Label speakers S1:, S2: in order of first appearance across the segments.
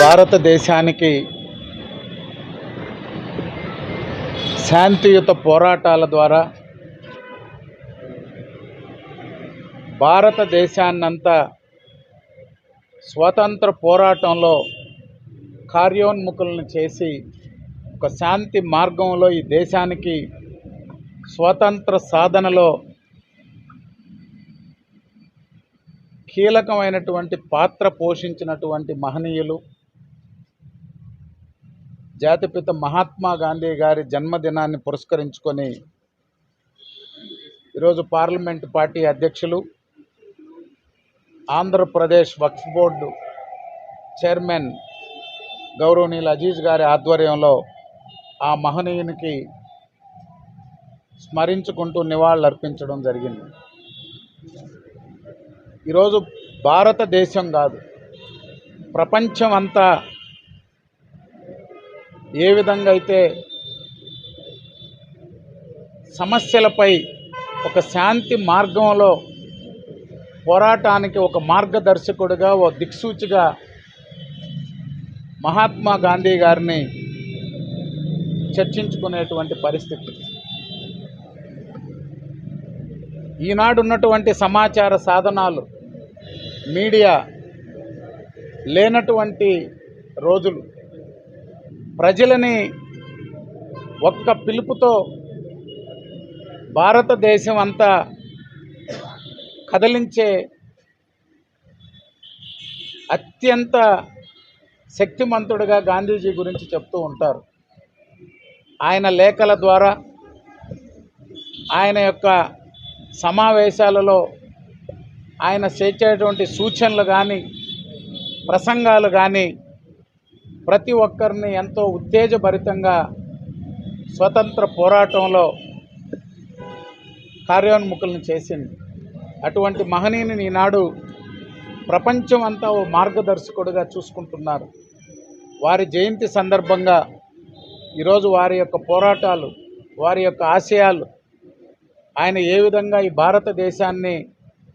S1: భారతదేశానికి శాంతియుత పోరాటాల ద్వారా భారతదేశాన్నంతా స్వతంత్ర పోరాటంలో కార్యోన్ముఖులను చేసి ఒక శాంతి మార్గంలో ఈ దేశానికి స్వతంత్ర సాధనలో కీలకమైనటువంటి పాత్ర పోషించినటువంటి మహనీయులు. జాతిపిత మహాత్మా గాంధీ గారి జన్మదినాన్ని పురస్కరించుకొని ఈరోజు పార్లమెంట్ పార్టీ అధ్యక్షులు ఆంధ్రప్రదేశ్ వక్ఫ్ బోర్డు చైర్మన్ గౌరవనీయులు అజీజ్ గారి ఆధ్వర్యంలో ఆ మహనీయునికి స్మరించుకుంటూ నివాళులర్పించడం జరిగింది. ఈరోజు భారతదేశం కాదు ప్రపంచం అంతా ఏ విధంగా అయితే సమస్యలపై ఒక శాంతి మార్గంలో పోరాటానికి ఒక మార్గదర్శకుడిగా ఓ దిక్సూచిగా మహాత్మా గాంధీ గారిని చర్చించుకునేటువంటి పరిస్థితి. ఈనాడు ఉన్నటువంటి సమాచార సాధనాలు మీడియా లేనటువంటి రోజులు ప్రజలని ఒక్క పిలుపుతో భారతదేశం అంతా కదిలించే అత్యంత శక్తిమంతుడిగా గాంధీజీ గురించి చెప్తూ ఉంటారు. ఆయన లేఖల ద్వారా ఆయన యొక్క సమావేశాలలో ఆయన చేసేటువంటి సూచనలు కానీ ప్రసంగాలు కానీ ప్రతి ఒక్కరిని ఎంతో ఉత్తేజభరితంగా స్వతంత్ర పోరాటంలో కార్యోన్ముఖులను చేసింది. అటువంటి మహనీయుని ఈనాడు ప్రపంచం అంతా ఓ మార్గదర్శకుడుగా చూసుకుంటున్నారు. వారి జయంతి సందర్భంగా ఈరోజు వారి యొక్క పోరాటాలు వారి యొక్క ఆశయాలు ఆయన ఏ విధంగా ఈ భారతదేశాన్ని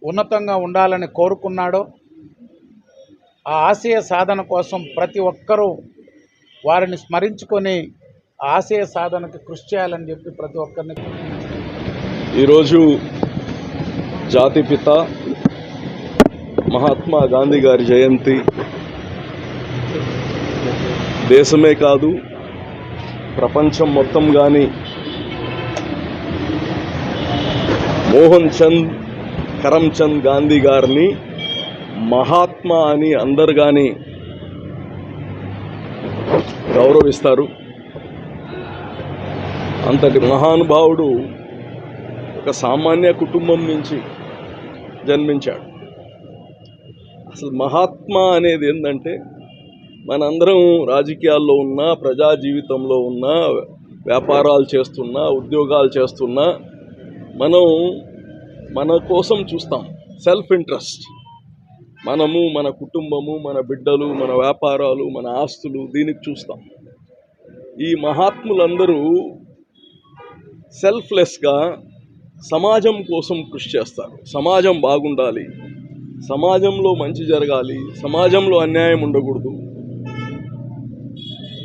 S1: ఉన్నతంగా ఉండాలని కోరుకున్నాడో ఆ ఆశయ సాధన కోసం ప్రతి ఒక్కరూ వారిని స్మరించుకొని ఆశయ సాధనకు కృషి చేయాలని చెప్పి ప్రతి ఒక్కరిని
S2: ఈరోజు జాతిపిత మహాత్మా గాంధీ గారి జయంతి దేశమే కాదు ప్రపంచం మొత్తం కానీ మోహన్ చంద్ కరమ్చంద్ గాంధీ గారిని మహాత్మా అని అందరు కానీ గౌరవిస్తారు. అంతటి మహానుభావుడు ఒక సామాన్య కుటుంబం నుంచి జన్మించాడు. అసలు మహాత్మా అనేది ఏంటంటే మనందరం రాజకీయాల్లో ఉన్నా ప్రజా జీవితంలో ఉన్నా వ్యాపారాలు చేస్తున్నా ఉద్యోగాలు చేస్తున్నా మనం మన కోసం చూస్తాం. Self interest. మనము మన కుటుంబము మన బిడ్డలు మన వ్యాపారాలు మన ఆస్తులు దీనికి చూస్తాం. ఈ మహాత్ములందరూ సెల్ఫ్లెస్గా సమాజం కోసం కృషి చేస్తారు. సమాజం బాగుండాలి. సమాజంలో మంచి జరగాలి. సమాజంలో అన్యాయం ఉండకూడదు.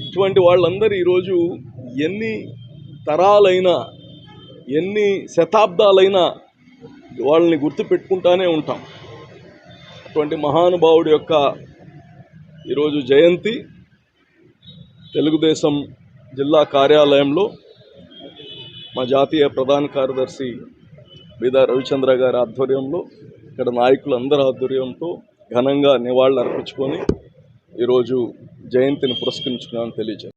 S2: ఇటువంటి వాళ్ళందరూ ఈరోజు ఎన్ని తరాలైనా ఎన్ని శతాబ్దాలైనా వాళ్ళని గుర్తుపెట్టుకుంటానే ఉంటాం. అటువంటి మహానుభావుడి యొక్క ఈరోజు జయంతి తెలుగుదేశం జిల్లా కార్యాలయంలో మా జాతీయ ప్రధాన కార్యదర్శి బీదా రవిచంద్ర గారి ఆధ్వర్యంలో ఇక్కడ నాయకులందరి ఆధ్వర్యంతో ఘనంగా నివాళులు అర్పించుకొని ఈరోజు జయంతిని పురస్కరించుకున్నామని తెలియజేస్తాను